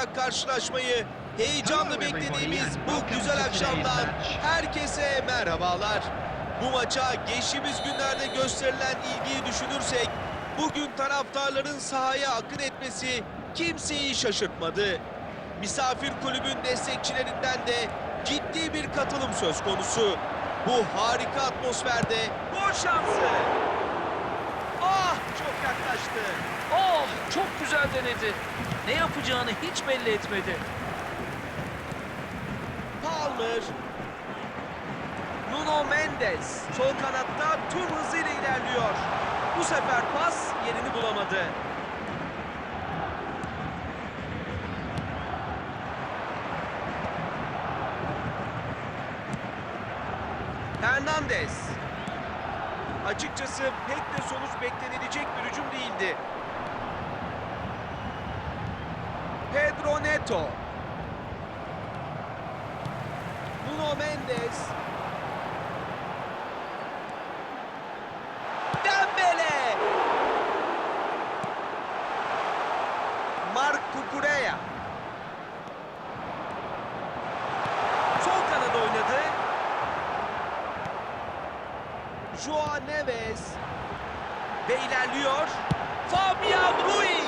olacak karşılaşmayı heyecanla beklediğimiz bu güzel akşamdan herkese merhabalar. Bu maça geçtiğimiz günlerde gösterilen ilgiyi düşünürsek bugün taraftarların sahaya akın etmesi kimseyi şaşırtmadı. Misafir kulübün destekçilerinden de ciddi bir katılım söz konusu. Bu harika atmosferde gol şansı. Ah çok yaklaştı. Oh çok güzel denedi. Ne yapacağını hiç belli etmedi. Palmer. Nuno Mendes sol kanatta tüm hızıyla ilerliyor. Bu sefer pas yerini bulamadı. Hernandez. Açıkçası pek de sonuç beklenilecek bir hücum değildi. Pedro Neto. Nuno Mendes. Dembele. Marc Cucurella. Sol kanada oynadı. Joao Neves. Ve ilerliyor. Fabian Ruiz.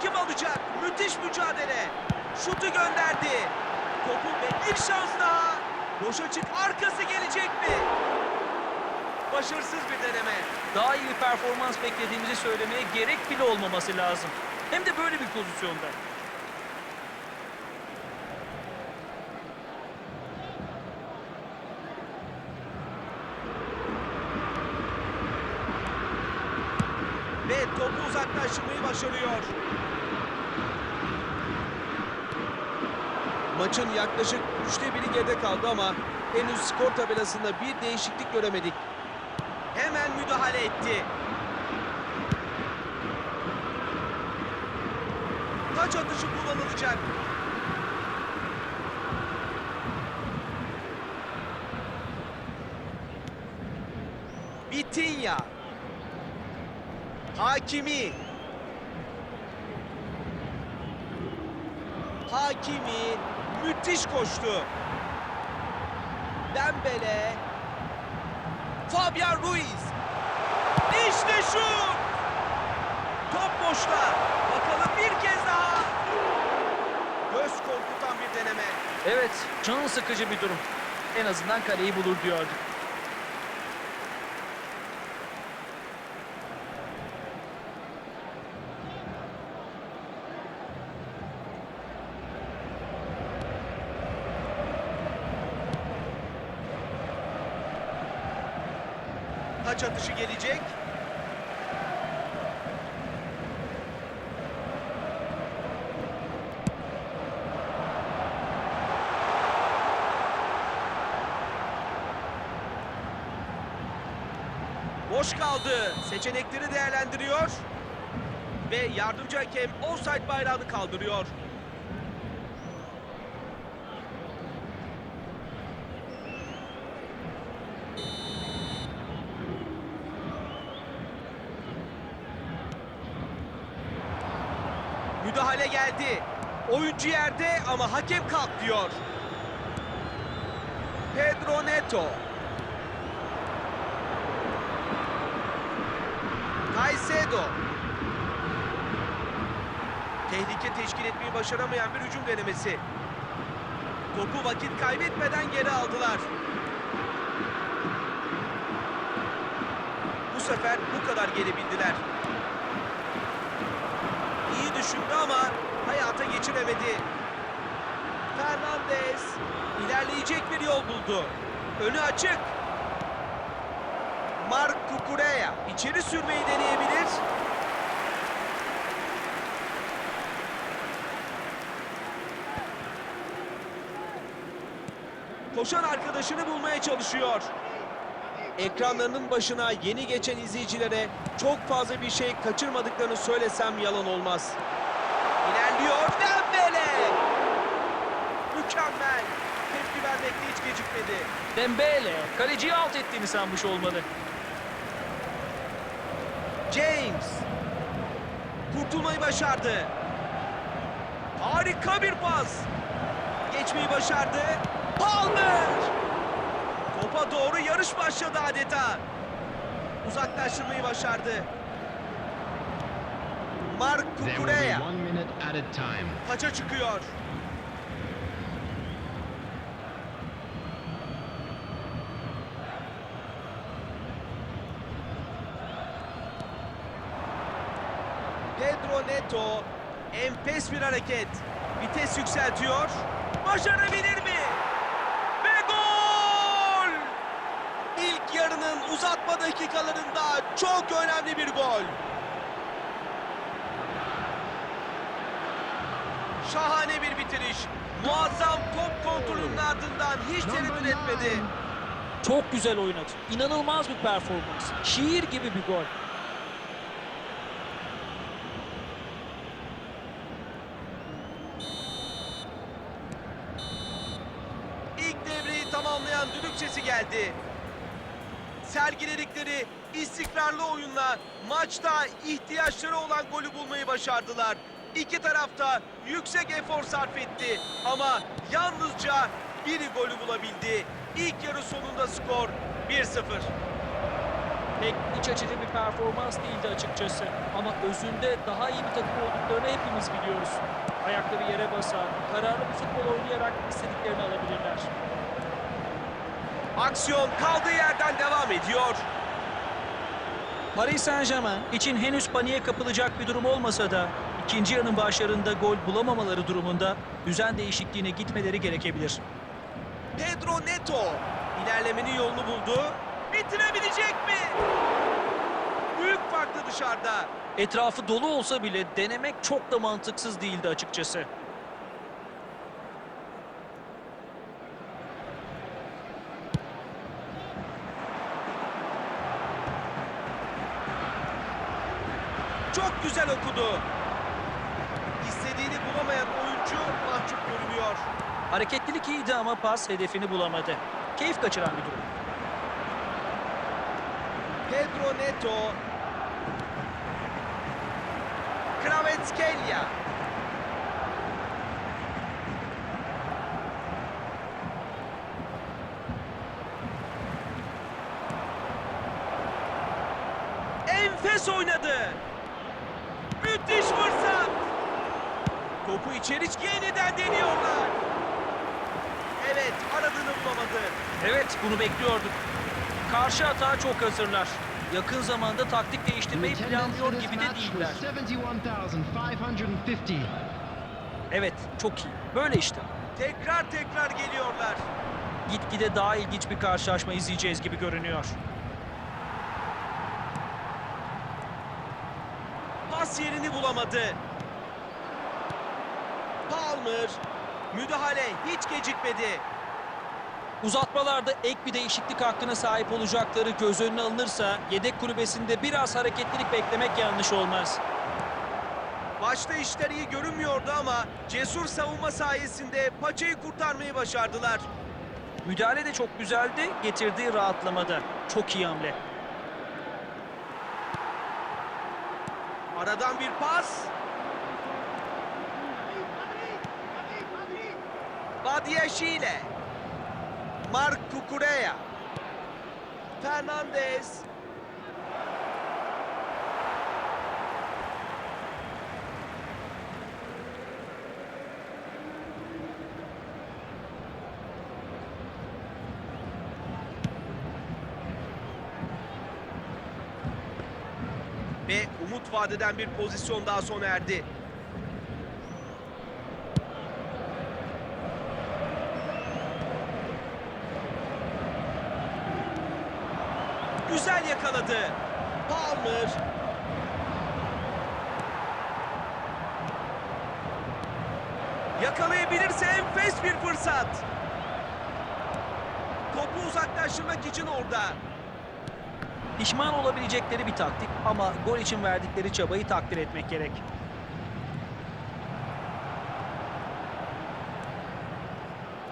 Kim alacak? Müthiş mücadele. Şutu gönderdi. Topu ve bir şans daha. Boşa çık arkası gelecek mi? Başarısız bir deneme. Daha iyi performans beklediğimizi söylemeye gerek bile olmaması lazım. Hem de böyle bir pozisyonda. Ve topu uzaklaştırmayı başarıyor. Maçın yaklaşık üçte biri geride kaldı ama henüz skor tabelasında bir değişiklik göremedik. Hemen müdahale etti. Taç atışı kullanılacak. Vitinha. Hakimi. Hakimi müthiş koştu. Dembele. Fabian Ruiz. İşte şut. Top boşta. Bakalım bir kez daha. Göz korkutan bir deneme. Evet, can sıkıcı bir durum. En azından kaleyi bulur diyorduk. Taç atışı gelecek. Boş kaldı. Seçenekleri değerlendiriyor. Ve yardımcı hakem offside bayrağını kaldırıyor. Müdahale geldi. Oyuncu yerde ama hakem kalk diyor. Pedro Neto. Caicedo. Tehlike teşkil etmeyi başaramayan bir hücum denemesi. Topu vakit kaybetmeden geri aldılar. Bu sefer bu kadar gelebildiler. İyi düşündü ama hayata geçiremedi. Fernandez ilerleyecek bir yol buldu. Önü açık. Marc Cucurella içeri sürmeyi deneyebilir. Koşan arkadaşını bulmaya çalışıyor. Ekranlarının başına yeni geçen izleyicilere çok fazla bir şey kaçırmadıklarını söylesem yalan olmaz. İlerliyor Dembele. Mükemmel. Tepki vermekte hiç gecikmedi. Dembele, kaleciyi alt ettiğini sanmış olmalı. James. Kurtulmayı başardı. Harika bir pas. Geçmeyi başardı. Palmer. Topa doğru yarış başladı adeta. Uzaklaştırmayı başardı. Mark Kukureya taça çıkıyor. Pedro Neto enfes bir hareket. Vites yükseltiyor. Başarabilir mi? Ve gol! İlk yarının uzatma dakikalarında çok önemli bir gol. Şahane bir bitiriş. Muazzam top kontrolünün ardından hiç tereddüt etmedi. Çok güzel oynadı. İnanılmaz bir performans. Şiir gibi bir gol. İlk devreyi tamamlayan düdük sesi geldi. Sergiledikleri istikrarlı oyunla maçta ihtiyaçları olan golü bulmayı başardılar. İki tarafta yüksek efor sarf etti ama yalnızca biri golü bulabildi. İlk yarı sonunda skor 1-0. Pek iç açıcı bir performans değildi açıkçası. Ama özünde daha iyi bir takım olduklarını hepimiz biliyoruz. Ayakları yere basar, kararlı bir futbol oynayarak istediklerini alabilirler. Aksiyon kaldığı yerden devam ediyor. Paris Saint Germain için henüz paniğe kapılacak bir durum olmasa da ikinci yarının başlarında gol bulamamaları durumunda düzen değişikliğine gitmeleri gerekebilir. Pedro Neto ilerlemenin yolunu buldu. Bitirebilecek mi? Büyük farklı dışarıda. Etrafı dolu olsa bile denemek çok da mantıksız değildi açıkçası. Çok güzel okudu. İstediğini bulamayan oyuncu mahcup görünüyor. Hareketlilik iyiydi ama pas hedefini bulamadı. Keyif kaçıran bir durum. Pedro Neto. Kravetskelia. Enfes oynadı. Müthiş fırsat. Topu içeri yeniden deniyorlar. Evet aradığını bulamadı. Evet bunu bekliyorduk. Karşı atağa çok hazırlar. Yakın zamanda taktik değiştirmeyi planlıyor gibi de değiller. was 71,550. Evet çok iyi. Böyle işte. Tekrar tekrar geliyorlar. Gitgide daha ilginç bir karşılaşma izleyeceğiz gibi görünüyor. Pas yerini bulamadı. Palmer. Müdahale hiç gecikmedi. Uzatmalarda ek bir değişiklik hakkına sahip olacakları göz önüne alınırsa yedek kulübesinde biraz hareketlilik beklemek yanlış olmaz. Başta işler iyi görünmüyordu ama cesur savunma sayesinde paçayı kurtarmayı başardılar. Müdahale de çok güzeldi, getirdiği rahatlamada. Çok iyi hamle. Aradan bir pas. Badiashile. Mark Kukureya. Fernandez. Ve umut vadeden bir pozisyon daha sona erdi. Güzel yakaladı. Palmer. Yakalayabilirse enfes bir fırsat. Topu uzaklaştırmak için orada. Pişman olabilecekleri bir taktik ama gol için verdikleri çabayı takdir etmek gerek.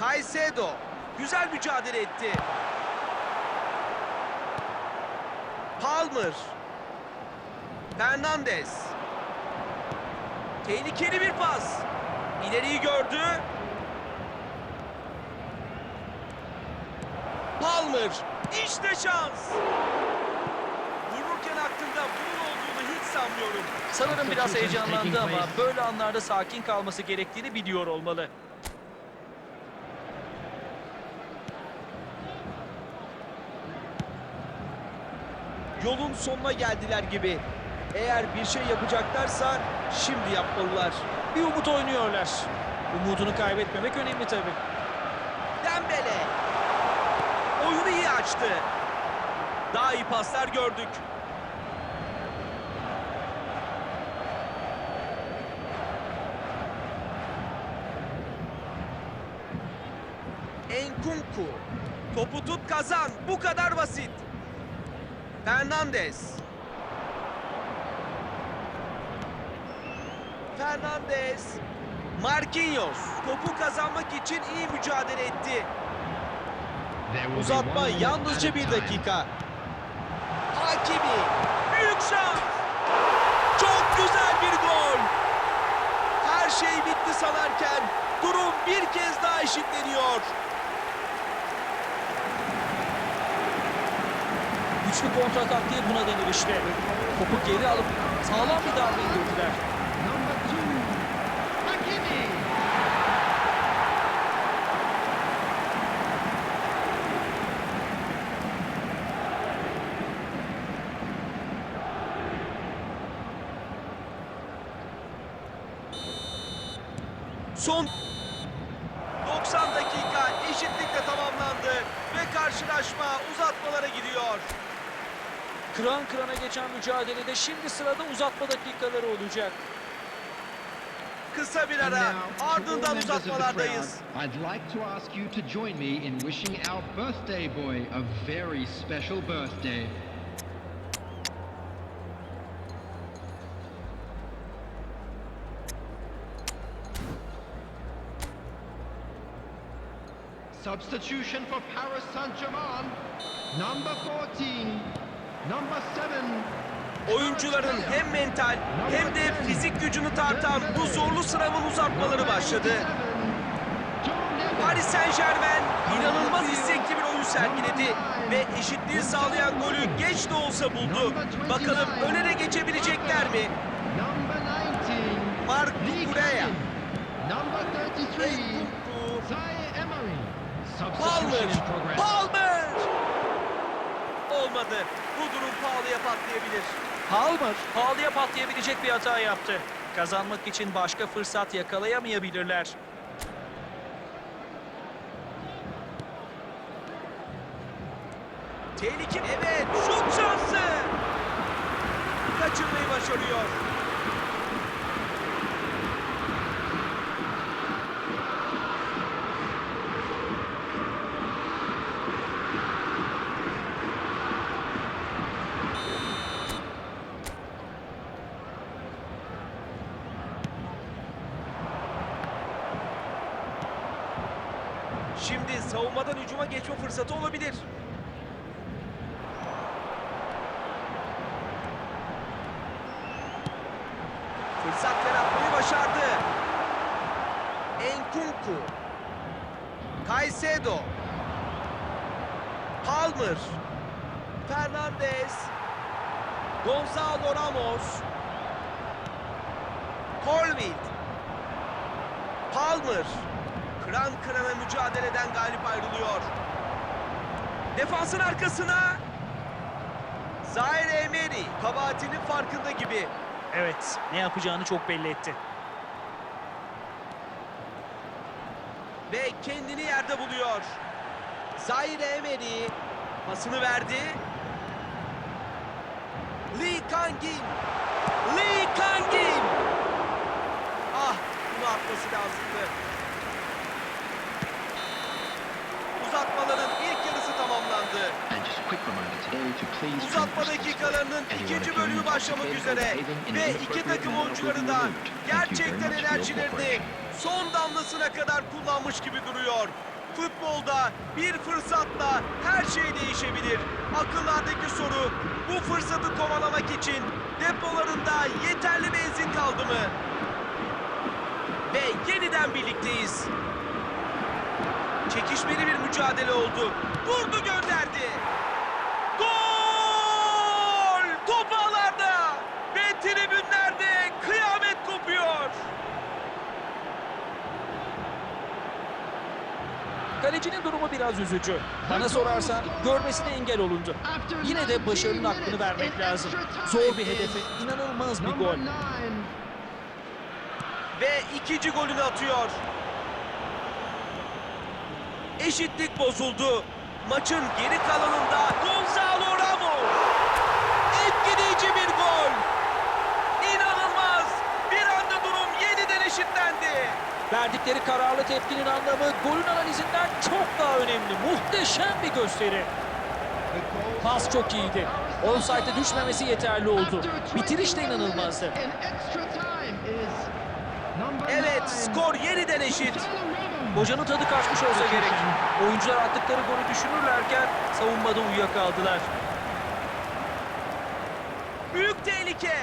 Caicedo güzel mücadele etti. Palmer. Fernandez. Tehlikeli bir pas. İleriyi gördü. Palmer. İşte şans. Vururken aklında bunun olduğunu hiç sanmıyorum. Sanırım biraz heyecanlandı ama böyle anlarda sakin kalması gerektiğini biliyor olmalı. Yolun sonuna geldiler gibi. Eğer bir şey yapacaklarsa şimdi yapmalılar. Bir umut oynuyorlar. Umudunu kaybetmemek önemli tabii. Dembele. Oyunu iyi açtı. Daha iyi paslar gördük. Enkunku. Topu tut kazan. Bu kadar basit. Fernandez. Fernandez. Marquinhos. Topu kazanmak için iyi mücadele etti. Uzatma yalnızca bir dakika. Hakimi. Büyük şans. Çok güzel bir gol. Her şey bitti sanarken durum bir kez daha eşitleniyor. Güçlü kontratak diye buna denir işte. Topu geri alıp sağlam bir darbe indirdiler. Son 90 dakika eşitlikle tamamlandı ve karşılaşma uzatmalara gidiyor. Kıran kırana geçen mücadelede şimdi sırada uzatma dakikaları olacak. Kısa bir ara ardından uzatmalardayız. I'd like to ask you to join me in wishing our birthday boy a very special birthday. Substitution for Paris Saint-Germain. Number 14. Number 7. Oyuncuların hem mental hem de fizik gücünü tartan bu zorlu sınavın uzatmaları başladı. Paris Saint Germain inanılmaz istekli bir oyun sergiledi ve eşitliği sağlayan golü geç de olsa buldu. Bakalım önere geçebilecekler mi? Number 19. Marc Lee Cucurella, Cannon. Number 33. Enkunku, Zaire Emery. Palmer. Palmer! Olmadı. Bu durum pahalıya patlayabilir. Palmer pahalıya patlayabilecek bir hata yaptı. Kazanmak için başka fırsat yakalayamayabilirler. Tehlike. Evet, şut şansı. Kaçırmayı başarıyor. Şimdi savunmadan hücuma geçme fırsatı olabilir. Fırsat yaratmayı başardı. Enkunku. Caicedo. Palmer. Fernandez. Gonzalo Ramos. Colwill. Palmer. Kıran kırana mücadeleden galip ayrılıyor. Defansın arkasına. Zaire Emery kabahatinin farkında gibi. Evet, ne yapacağını çok belli etti. ve kendini yerde buluyor. Zaire Emery pasını verdi. Lee Kangin. Lee Kangin. Ah bunu atması lazımdı. Uzatmaların please Uzatma dakikalarının ikinci bölümü başlamak üzere ve iki takım oyuncuları da gerçekten enerjilerini son damlasına kadar kullanmış gibi duruyor. Futbolda bir fırsatla her şey değişebilir. Akıllardaki soru bu fırsatı kovalamak için depolarında yeterli benzin kaldı mı? Ve yeniden birlikteyiz. Çekişmeli bir mücadele oldu. Vurdu gönderdi. Gol! Top ağlarda ve tribünlerde kıyamet kopuyor. Kalecinin durumu biraz üzücü. Bana sorarsan görmesine engel olundu. Yine de başarının hakkını vermek lazım. Zor bir hedefe inanılmaz bir gol. Ve ikinci golünü atıyor. Eşitlik bozuldu. Maçın geri kalanında Gonzalo Ramos. Etkileyici bir gol. İnanılmaz. Bir anda durum yeniden eşitlendi. Verdikleri kararlı tepkinin anlamı golün analizinden çok daha önemli. Muhteşem bir gösteri. Pas çok iyiydi. Offside'e düşmemesi yeterli oldu. Bitiriş de inanılmazdı. In extra time is number Evet skor yeniden eşit. Hocanın tadı kaçmış olsa gerek. Oyuncular attıkları golü düşünürlerken savunmada uyuyakaldılar. Büyük tehlike.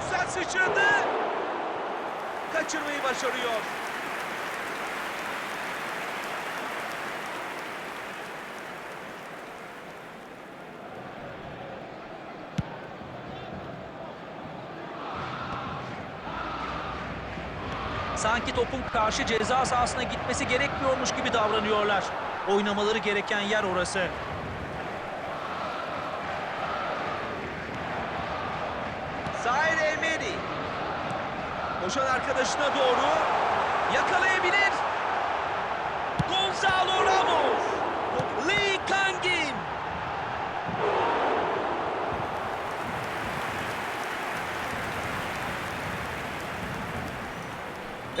Güzel sıçradı. Kaçırmayı başarıyor. Sanki topun karşı ceza sahasına gitmesi gerekmiyormuş gibi davranıyorlar. Oynamaları gereken yer orası. Zaire Emery. Koşan arkadaşına doğru yakalayabilir. Gonzalo Ramos. Lee Kangin.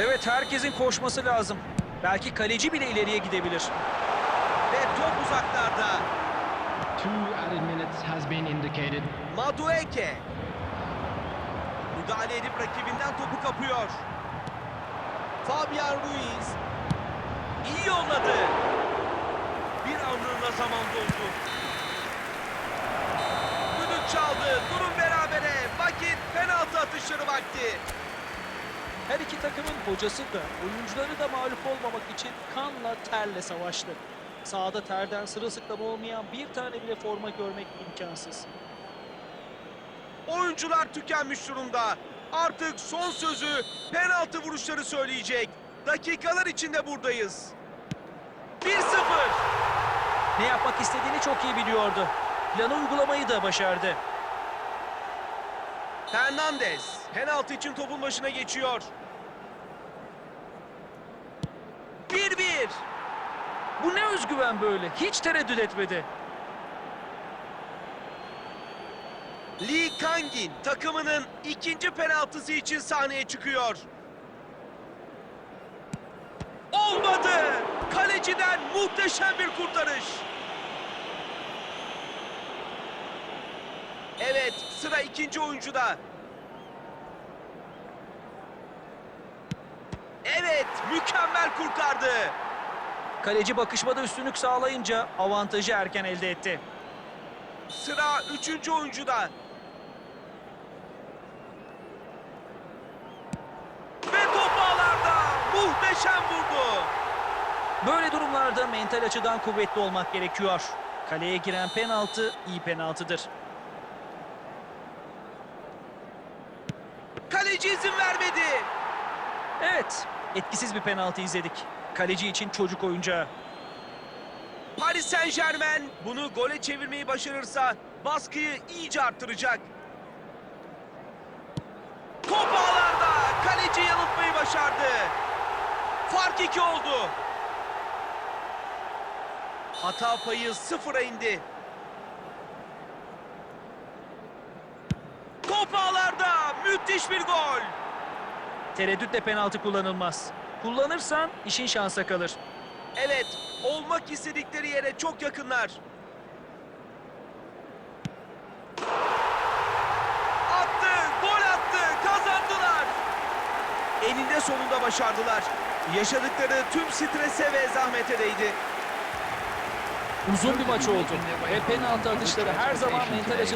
Evet herkesin koşması lazım. Belki kaleci bile ileriye gidebilir. Ve top uzaklarda. Two added minutes has been indicated. Madueke. Müdahale edip rakibinden topu kapıyor. Fabian Ruiz. İyi yolladı. Bir anlığına zaman doldu. Düdük çaldı. Durum berabere. Vakit penaltı atışları vakti. Her iki takımın hocası da oyuncuları da mağlup olmamak için kanla terle savaştı. Sahada terden sırılsıklam olmayan bir tane bile forma görmek imkansız. Oyuncular tükenmiş durumda. Artık son sözü penaltı vuruşları söyleyecek. Dakikalar içinde buradayız. 1-0. Ne yapmak istediğini çok iyi biliyordu. Planı uygulamayı da başardı. Hernandez penaltı için topun başına geçiyor. 1-1. Bu ne özgüven böyle? Hiç tereddüt etmedi. Lee Kangin takımının ikinci penaltısı için sahneye çıkıyor. Olmadı. Kaleciden muhteşem bir kurtarış. Evet, sıra ikinci oyuncuda. Evet, mükemmel kurtardı. Kaleci bakışmada üstünlük sağlayınca avantajı erken elde etti. Sıra üçüncü oyuncuda. Ve top ağlarda. Muhteşem vurdu. Böyle durumlarda mental açıdan kuvvetli olmak gerekiyor. Kaleye giren penaltı iyi penaltıdır. Kaleci vermedi. Evet, etkisiz bir penaltı izledik. Kaleci için çocuk oyuncağı. Paris Saint Germain bunu gole çevirmeyi başarırsa baskıyı iyice arttıracak. Top ağlarda. Kaleci yanıltmayı başardı. Fark iki oldu. Hata payı sıfıra indi. Top ağlarda. Müthiş bir gol. Tereddütle penaltı kullanılmaz. Kullanırsan işin şansa kalır. Evet, olmak istedikleri yere çok yakınlar. Attı, gol attı, kazandılar. Eninde sonunda başardılar. Yaşadıkları tüm strese ve zahmete değdi. Uzun bir maç oldu ve penaltı atışları her zaman mental açıdan